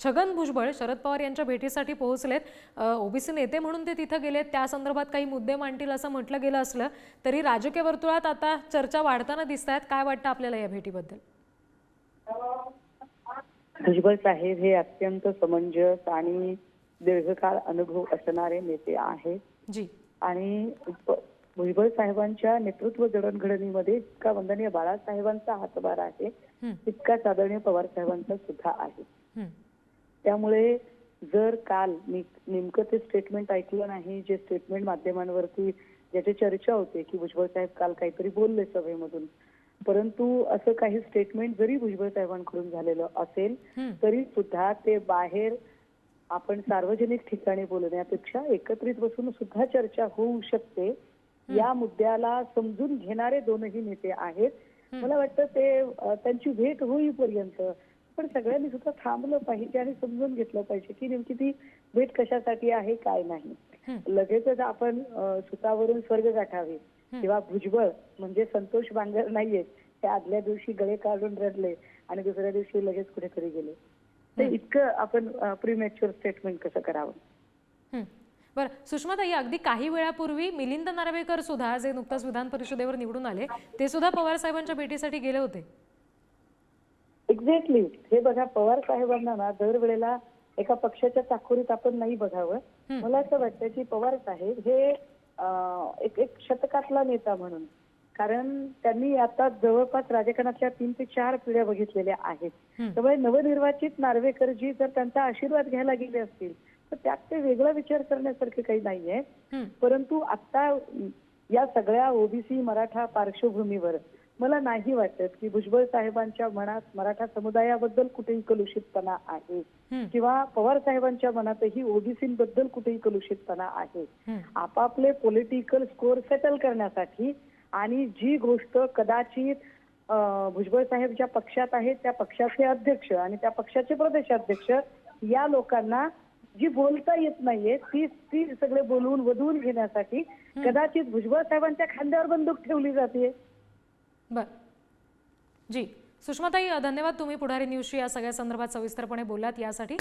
छगन भुजबळ शरद पवार यांच्या भेटीसाठी पोहोचलेत. ओबीसी नेते म्हणून ते तिथं गेलेत. त्या संदर्भात काही मुद्दे मांडतील असं म्हटलं गेलं असलं तरी राजकीय वर्तुळात आता चर्चा वाढताना दिसत आहेत काय वाटतं आपल्याला या भेटीबद्दल? भुजबळ साहेब हे अत्यंत समंजस आणि दीर्घकाळ अनुभव असणारे नेते आहेत. जी. आणि भुजबळ साहेबांच्या नेतृत्व जडणघडणीमध्ये इतका वंदनीय बाळासाहेबांचा हातभार आहे. तितकाच आदरणीय पवार साहेबांचा सुद्धा आहे. त्यामुळे जर काल मी नेमकं ते स्टेटमेंट ऐकलं नाही जे स्टेटमेंट माध्यमांवरती ज्याची चर्चा होते की भुजबळ साहेब काल काहीतरी बोलले सभेमधून. परंतु असं काही स्टेटमेंट जरी भुजबळ साहेबांकडून झालेलं असेल तरी सुद्धा ते बाहेर आपण सार्वजनिक ठिकाणी बोलण्यापेक्षा एकत्रित बसून सुद्धा चर्चा होऊ शकते. या मुद्द्याला समजून घेणारे दोनही नेते आहेत. मला वाटतं ते त्यांची भेट होईपर्यंत पण सगळ्यांनी सुद्धा थांबलं पाहिजे आणि समजून घेतलं पाहिजे की नेमकी ती भेट कशासाठी आहे काय नाही. लगेचच आपण सुतावरून स्वर्ग गाठावे. किंवा भुजबळ म्हणजे संतोष बांगर नाहीये. ते आदल्या दिवशी गळे काढून रडले आणि दुसऱ्या दिवशी लगेच कुठेतरी गेले. ते इतकं आपण प्रीमॅच्युअर स्टेटमेंट कसं करावं. बरं सुषमाताई अगदी काही वेळापूर्वी मिलिंद नार्वेकर सुद्धा जे नुकताच विधान परिषदेवर निवडून आले ते सुद्धा पवार साहेबांच्या भेटीसाठी गेले होते. एक्झॅक्टली हे बघा पवार साहेबांना ना दरवेळेला एका पक्षाच्या चाकोरीत आपण नाही बघावं. मला असं वाटतं की पवार साहेब हे एक एक शतकातला नेता म्हणून. कारण त्यांनी आता जवळपास राजकारणातल्या तीन ते चार पिढ्या बघितलेल्या आहेत. त्यामुळे नवनिर्वाचित नार्वेकरजी जर त्यांचा आशीर्वाद घ्यायला गेले असतील तर त्यात ते वेगळा विचार करण्यासारखे काही नाहीये. परंतु आता या सगळ्या ओबीसी मराठा पार्श्वभूमीवर मला नाही वाटत की भुजबळ साहेबांच्या मनात मराठा समुदायाबद्दल कुठेही कलुषितपणा आहे. किंवा पवार साहेबांच्या मनातही ओबीसीबद्दल कुठेही कलुषितपणा आहे. आपापले पॉलिटिकल स्कोर सेटल करण्यासाठी आणि जी गोष्ट कदाचित भुजबळ साहेब ज्या पक्षात आहेत त्या पक्षाचे अध्यक्ष आणि त्या पक्षाचे प्रदेशाध्यक्ष या लोकांना जी बोलता येत नाहीये ती ती सगळे बोलवून वधवून घेण्यासाठी कदाचित भुजबळ साहेबांच्या खांद्यावर बंदूक ठेवली जाते बर. जी. सुषमाताई धन्यवाद तुम्ही पुढारी न्यूजशी या सगळ्या संदर्भात सविस्तरपणे बोललात यासाठी.